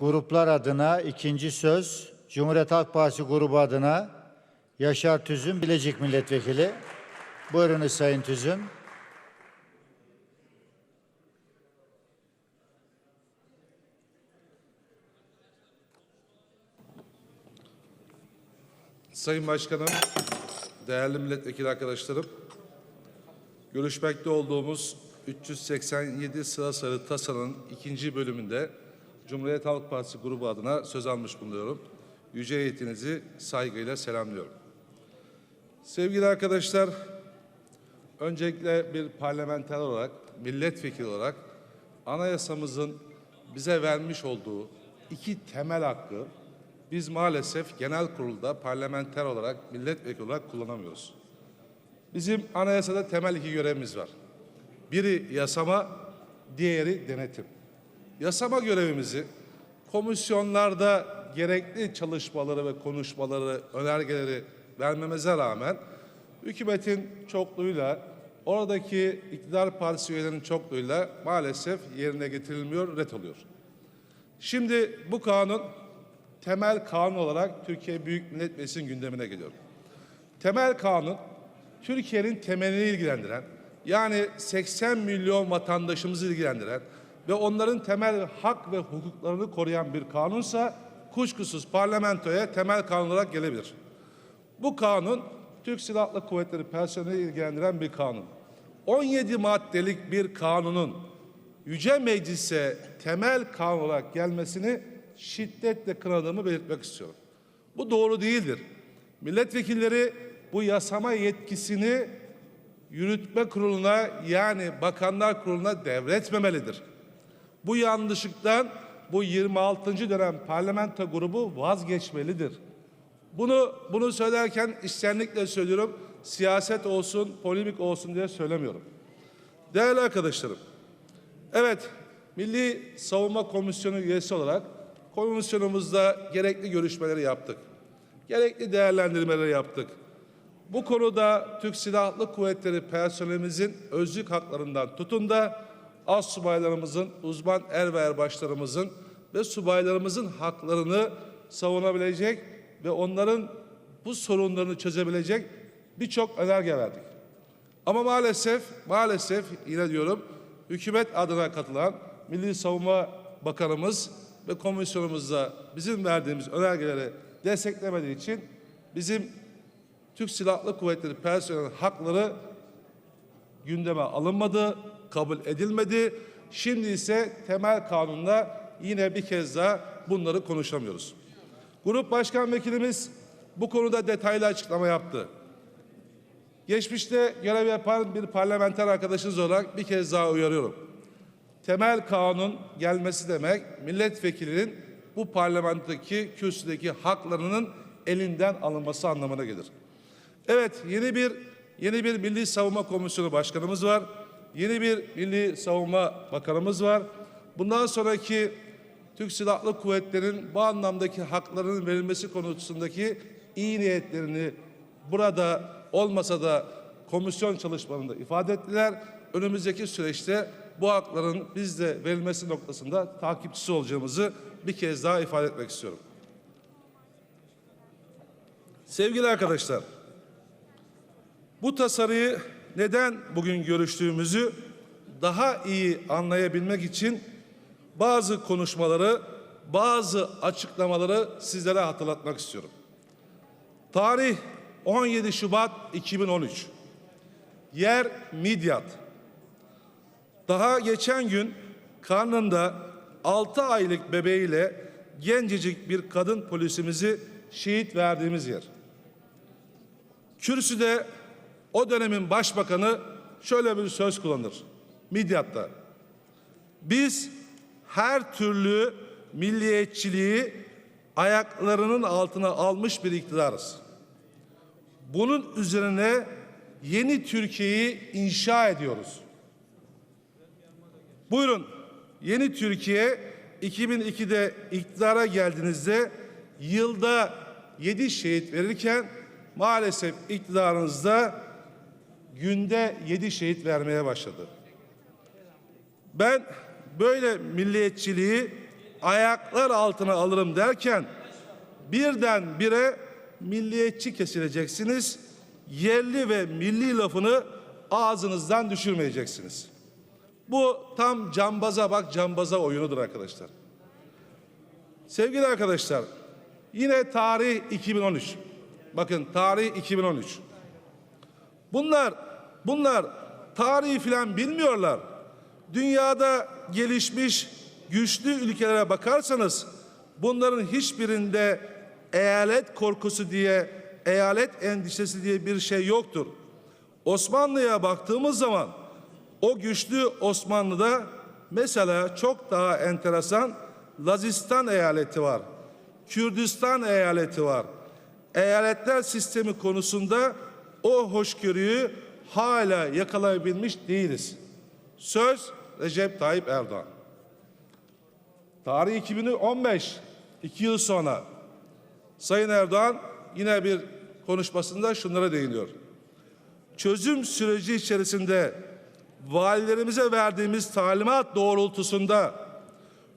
gruplar adına ikinci söz Cumhuriyet Halk Partisi grubu adına Yaşar Tüzün Bilecik Milletvekili. Buyurunuz Sayın Tüzün. Sayın Başkanım, değerli milletvekili arkadaşlarım, görüşmekte olduğumuz 387 sıra sarı tasanın ikinci bölümünde Cumhuriyet Halk Partisi grubu adına söz almış bulunuyorum. Yüce heyetinizi saygıyla selamlıyorum. Sevgili arkadaşlar, öncelikle bir parlamenter olarak, milletvekili olarak anayasamızın bize vermiş olduğu iki temel hakkı biz maalesef genel kurulda parlamenter olarak, milletvekili olarak kullanamıyoruz. Bizim anayasada temel iki görevimiz var. Biri yasama, diğeri denetim. Yasama görevimizi komisyonlarda gerekli çalışmaları ve konuşmaları, önergeleri vermemize rağmen hükümetin çokluğuyla, oradaki iktidar partisi üyelerinin çokluğuyla maalesef yerine getirilmiyor, ret oluyor. Şimdi bu kanun temel kanun olarak Türkiye Büyük Millet Meclisi'nin gündemine geliyor. Temel kanun Türkiye'nin temelini ilgilendiren yani 80 milyon vatandaşımızı ilgilendiren ve onların temel hak ve hukuklarını koruyan bir kanunsa kuşkusuz parlamentoya temel kanun olarak gelebilir. Bu kanun Türk Silahlı Kuvvetleri personeli ilgilendiren bir kanun. 17 maddelik bir kanunun Yüce Meclis'e temel kanun olarak gelmesini şiddetle kınadığımı belirtmek istiyorum. Bu doğru değildir. Milletvekilleri bu yasama yetkisini yürütme kuruluna yani bakanlar kuruluna devretmemelidir. Bu yanlışlıktan bu 26. dönem parlamento grubu vazgeçmelidir. Bunu bunu söylerken içtenlikle söylüyorum. Siyaset olsun, polemik olsun diye söylemiyorum. Değerli arkadaşlarım, evet Milli Savunma Komisyonu üyesi olarak komisyonumuzda gerekli görüşmeleri yaptık. Gerekli değerlendirmeleri yaptık. Bu konuda Türk Silahlı Kuvvetleri personelimizin özlük haklarından tutun da az subaylarımızın, uzman er ve erbaşlarımızın ve subaylarımızın haklarını savunabilecek ve onların bu sorunlarını çözebilecek birçok önerge verdik. Ama maalesef, maalesef yine diyorum hükümet adına katılan Milli Savunma Bakanımız ve komisyonumuzda bizim verdiğimiz önergeleri desteklemediği için bizim Türk Silahlı Kuvvetleri personelinin hakları gündeme alınmadı, kabul edilmedi. Şimdi ise temel kanunla yine bir kez daha bunları konuşamıyoruz. Grup Başkan Vekilimiz bu konuda detaylı açıklama yaptı. Geçmişte görev yapan bir parlamenter arkadaşınız olarak bir kez daha uyarıyorum. Temel kanun gelmesi demek milletvekilinin bu parlamentodaki kürsüdeki haklarının elinden alınması anlamına gelir. Evet yeni bir yeni bir Milli Savunma Komisyonu Başkanımız var. Yeni bir Milli Savunma Bakanımız var. Bundan sonraki Türk Silahlı Kuvvetleri'nin bu anlamdaki haklarının verilmesi konusundaki iyi niyetlerini burada olmasa da komisyon çalışmalarında ifade ettiler. Önümüzdeki süreçte bu hakların bizde verilmesi noktasında takipçisi olacağımızı bir kez daha ifade etmek istiyorum. Sevgili arkadaşlar, bu tasarıyı neden bugün görüştüğümüzü daha iyi anlayabilmek için bazı konuşmaları, bazı açıklamaları sizlere hatırlatmak istiyorum. Tarih 17 Şubat 2013. Yer Midyat. Daha geçen gün karnında 6 aylık bebeğiyle gencecik bir kadın polisimizi şehit verdiğimiz yer. Kürsüde o dönemin başbakanı şöyle bir söz kullanır. Midyat'ta. Biz her türlü milliyetçiliği ayaklarının altına almış bir iktidarız. Bunun üzerine yeni Türkiye'yi inşa ediyoruz. Buyurun yeni Türkiye 2002'de iktidara geldiğinizde yılda 7 şehit verirken maalesef iktidarınızda günde 7 şehit vermeye başladı. Ben böyle milliyetçiliği ayaklar altına alırım derken birden bire milliyetçi kesileceksiniz. Yerli ve milli lafını ağzınızdan düşürmeyeceksiniz. Bu tam cambaza bak cambaza oyunudur arkadaşlar. Sevgili arkadaşlar, yine tarih 2013. Bakın tarih 2013. Bunlar bunlar tarihi filan bilmiyorlar. Dünyada gelişmiş güçlü ülkelere bakarsanız bunların hiçbirinde eyalet korkusu diye, eyalet endişesi diye bir şey yoktur. Osmanlı'ya baktığımız zaman o güçlü Osmanlı'da mesela çok daha enteresan Lazistan eyaleti var. Kürdistan eyaleti var. Eyaletler sistemi konusunda o hoşgörüyü hala yakalayabilmiş değiliz. Söz Recep Tayyip Erdoğan. Tarih 2015, iki yıl sonra Sayın Erdoğan yine bir konuşmasında şunlara değiniyor. Çözüm süreci içerisinde valilerimize verdiğimiz talimat doğrultusunda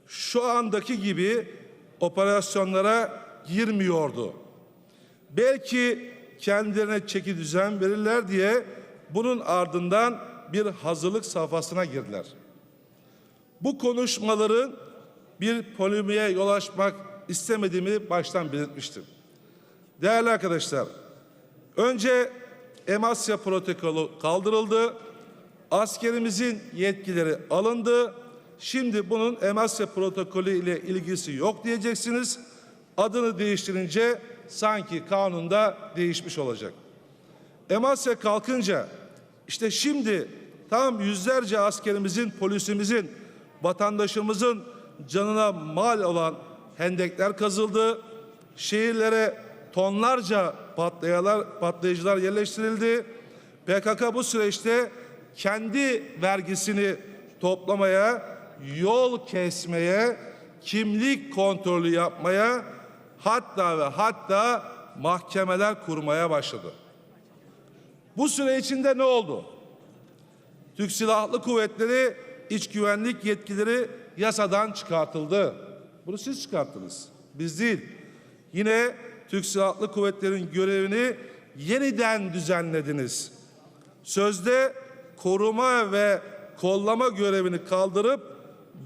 şu andaki gibi operasyonlara girmiyordu. Belki kendilerine çeki düzen verirler diye bunun ardından bir hazırlık safhasına girdiler. Bu konuşmaların bir polemiğe yol açmak istemediğimi baştan belirtmiştim. Değerli arkadaşlar, önce Emasya protokolü kaldırıldı. Askerimizin yetkileri alındı. Şimdi bunun Emasya protokolü ile ilgisi yok diyeceksiniz. Adını değiştirince sanki kanunda değişmiş olacak. Emasya kalkınca işte şimdi tam yüzlerce askerimizin, polisimizin, vatandaşımızın canına mal olan hendekler kazıldı. Şehirlere tonlarca patlayalar, patlayıcılar yerleştirildi. PKK bu süreçte kendi vergisini toplamaya, yol kesmeye, kimlik kontrolü yapmaya, hatta ve hatta mahkemeler kurmaya başladı. Bu süre içinde ne oldu? Türk Silahlı Kuvvetleri iç güvenlik yetkileri yasadan çıkartıldı. Bunu siz çıkarttınız. Biz değil. Yine Türk Silahlı Kuvvetleri'nin görevini yeniden düzenlediniz. Sözde koruma ve kollama görevini kaldırıp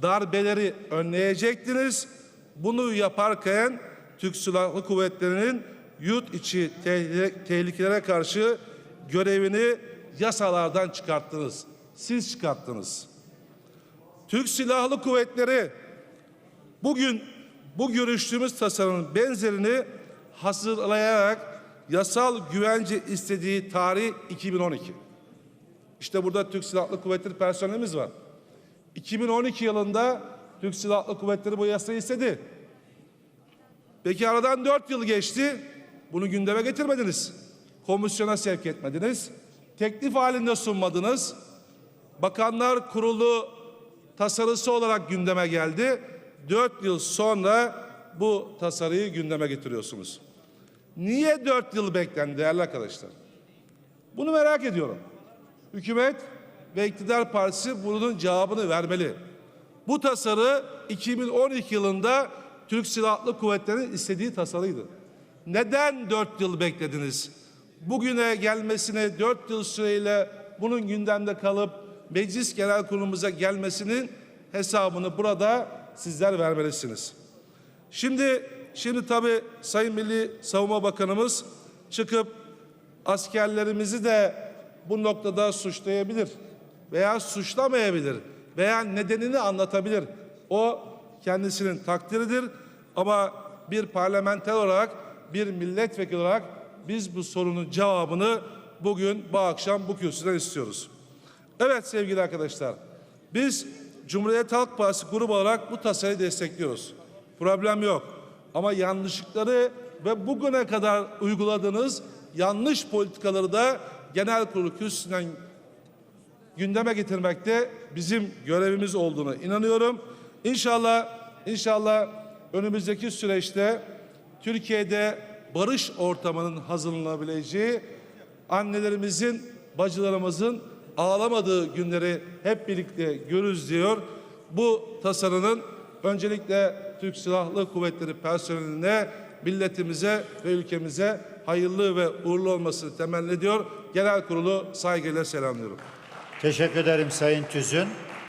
darbeleri önleyecektiniz. Bunu yaparken Türk Silahlı Kuvvetleri'nin yurt içi tehlike- tehlikelere karşı görevini yasalardan çıkarttınız. Siz çıkarttınız. Türk Silahlı Kuvvetleri bugün bu görüştüğümüz tasarının benzerini hazırlayarak yasal güvence istediği tarih 2012. İşte burada Türk Silahlı Kuvvetleri personelimiz var. 2012 yılında Türk Silahlı Kuvvetleri bu yasayı istedi. Peki aradan dört yıl geçti. Bunu gündeme getirmediniz. Komisyona sevk etmediniz. Teklif halinde sunmadınız. Bakanlar Kurulu tasarısı olarak gündeme geldi. Dört yıl sonra bu tasarıyı gündeme getiriyorsunuz. Niye dört yıl beklendi değerli arkadaşlar? Bunu merak ediyorum. Hükümet ve iktidar partisi bunun cevabını vermeli. Bu tasarı 2012 yılında Türk Silahlı Kuvvetleri'nin istediği tasarıydı. Neden dört yıl beklediniz? Bugüne gelmesine dört yıl süreyle bunun gündemde kalıp Meclis Genel Kurulumuza gelmesinin hesabını burada sizler vermelisiniz. Şimdi şimdi tabii Sayın Milli Savunma Bakanımız çıkıp askerlerimizi de bu noktada suçlayabilir veya suçlamayabilir veya nedenini anlatabilir. O kendisinin takdiridir ama bir parlamenter olarak bir milletvekili olarak biz bu sorunun cevabını bugün bu akşam bu kürsüden istiyoruz. Evet sevgili arkadaşlar biz Cumhuriyet Halk Partisi grubu olarak bu tasarıyı destekliyoruz. Problem yok. Ama yanlışlıkları ve bugüne kadar uyguladığınız yanlış politikaları da genel kurulu kürsüsünden gündeme getirmekte bizim görevimiz olduğunu inanıyorum. İnşallah inşallah önümüzdeki süreçte Türkiye'de barış ortamının hazırlanabileceği annelerimizin, bacılarımızın ağlamadığı günleri hep birlikte görürüz diyor. Bu tasarının öncelikle Türk Silahlı Kuvvetleri personeline, milletimize ve ülkemize hayırlı ve uğurlu olmasını temenni ediyor. Genel kurulu saygıyla selamlıyorum. Teşekkür ederim Sayın Tüzün.